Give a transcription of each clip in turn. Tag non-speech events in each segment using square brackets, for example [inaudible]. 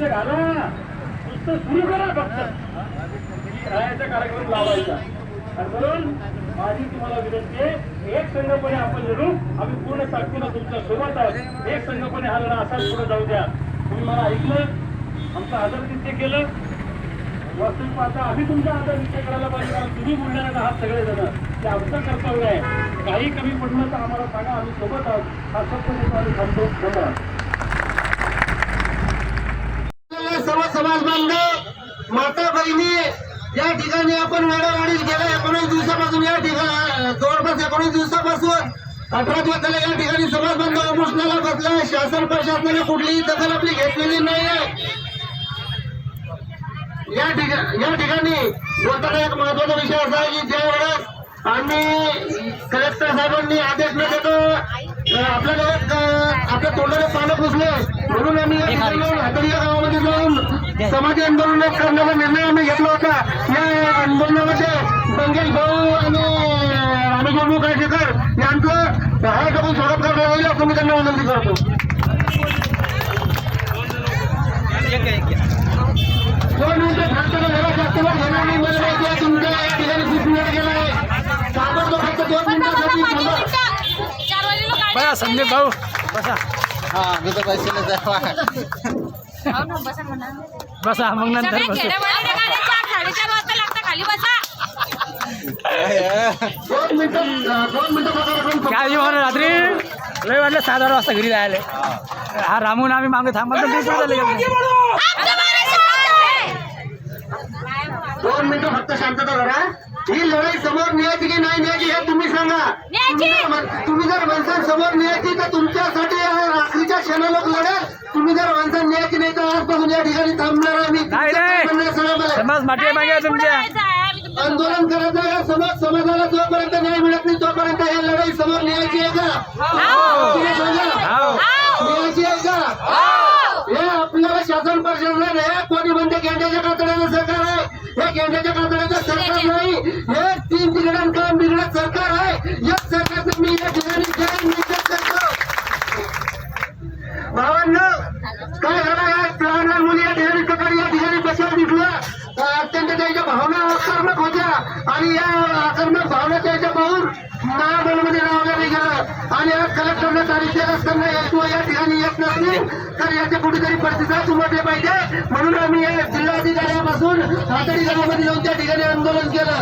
तिथे घाला नुसतं सुरू करा फक्त. राहायचा कार्यक्रम लावायचा. आणि म्हणून माझी तुम्हाला विनंती आहे एक संघपणे आपण लढू. आम्ही पूर्ण ताकदीला तुमच्यासोबत आहोत. एक संघपणे हा लढा असाच पुढे जाऊ द्या. तुम्ही मला ऐकलं आमचं आदर तिथे केलं. वास्तविक पाहता आम्ही तुमचा आदर निश्चय करायला पाहिजे कारण तुम्ही बोलणार आहात सगळे जण ते आमचं कर्तव्य आहे. काही कमी पडलं तर आम्हाला सांगा आम्ही सोबत आहोत. हा सत्य आम्ही थांबतो. धन्यवाद सर्व समाज बांधव माता या ठिकाणी आपण वेळोवेळी गेल्या एकोणीस दिवसापासून या ठिकाणी जवळपास एकोणीस दिवसापासून अठरा दिवस झाले या ठिकाणी समाज बांधव उपोषणाला बसला शासन प्रशासनाने कुठलीही दखल आपली घेतलेली नाही. या ठिकाणी या ठिकाणी बोलताना एक महत्त्वाचा विषय असा आहे की ज्या वेळेस आम्ही कलेक्टर साहेबांनी आदेश न देतो आपल्याला एक आपल्या तोंडाने पानं पुसले म्हणून आम्ही या ठिकाणी येऊन हातरी या गावामध्ये जाऊन समाजी आंदोलन करण्याचा निर्णय आम्ही घेतला होता. या आंदोलनामध्ये मंगेश भाऊ आणि रामेश्वर काळशेकर यांचं हाय टाकून स्वागत करण्यात येईल असं मी त्यांना विनंती करतो. दोन मिनिटं थांबतो जरा? जास्त वेळ घेणार नाही मला माहिती आहे तुमच्या या ठिकाणी खूप वेळ गेला आहे. ताबडतोब फक्त दोन मिनिटासाठी थांबा. चार वाजे लोक बघा संदीप भाऊ बसा. हा मी तर पैसे जावा [laughs] बसा मग नंतर सगळे बसू. खेड्यामध्ये गाड्या चार साडेचार वाजता लागतं खाली बसा. दोन मिनिटं दोन मिनिटं बघा आपण काय जी म्हणून रात्री? लय वाटलं सात आठ वाजता घरी जायला. हा रामून आम्ही मागे थांबत. दोन मिनिटं फक्त शांतता करा ही लढाई समोर न्यायची की नाही न्यायची हे तुम्ही सांगा. तुम्ही जर म्हण- तुम्ही जर म्हणसान समोर न्यायची तर तुमच्यासाठी रात्रीच्या क्षणालोक लढेल तुम्ही आजपासून या ठिकाणी थांबणार आम्ही नाही नाही. समाज मागे आहे तुमच्या. आंदोलन करायचं आहे समाज समाजाला जोपर्यंत न्याय मिळत नाही तोपर्यंत ही लढाई समोर न्यायची आहे का? तुम्ही सांगा हो. न्यायची आहे का? हे. आपल्याला शासन प्रशासन हे कोणी म्हणते केंद्राच्या कातड्याचं सरकार आहे? हे केंद्राच्या कातड्याचं सरकार नाही. हे तीन बिघडण काम बिघडत सरकार आहे. या सरकारचं मी या ठिकाणी करतो भावांनो काय झालं या लहान लहान मुली या ठिकाणी सकाळी या ठिकाणी बसत दिसल्या अं, अत्यंत त्यांच्या भावना आक्रमक होत्या आणि या आक्रमक भावना त्यांच्या पाहून महाबलमध्ये लावलं गेलं आणि आज कलेक्टरने तारीख देत असताना तू या ठिकाणी येत नसतील तर याच्या कुठेतरी प्रतिसाद उमटले पाहिजे. म्हणून आम्ही या जिल्हाधिकाऱ्यापासून हातडी गावामध्ये जाऊन त्या ठिकाणी आंदोलन केलं.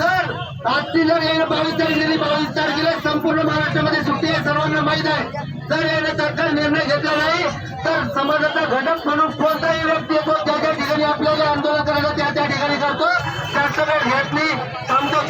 तर आजची जर येणं बावीस तारीख बावीस तारखेला संपूर्ण महाराष्ट्रामध्ये सुट्टी आहे सर्वांना माहीत आहे. जर याने सरकार निर्णय घेतला नाही तर समाजाचा घटक म्हणून कोणताही व्यक्ती येतो त्या त्या ठिकाणी आपल्याला आंदोलन करायला त्या त्या ठिकाणी करतो. जास्त वेळ घेत नाही थांबतो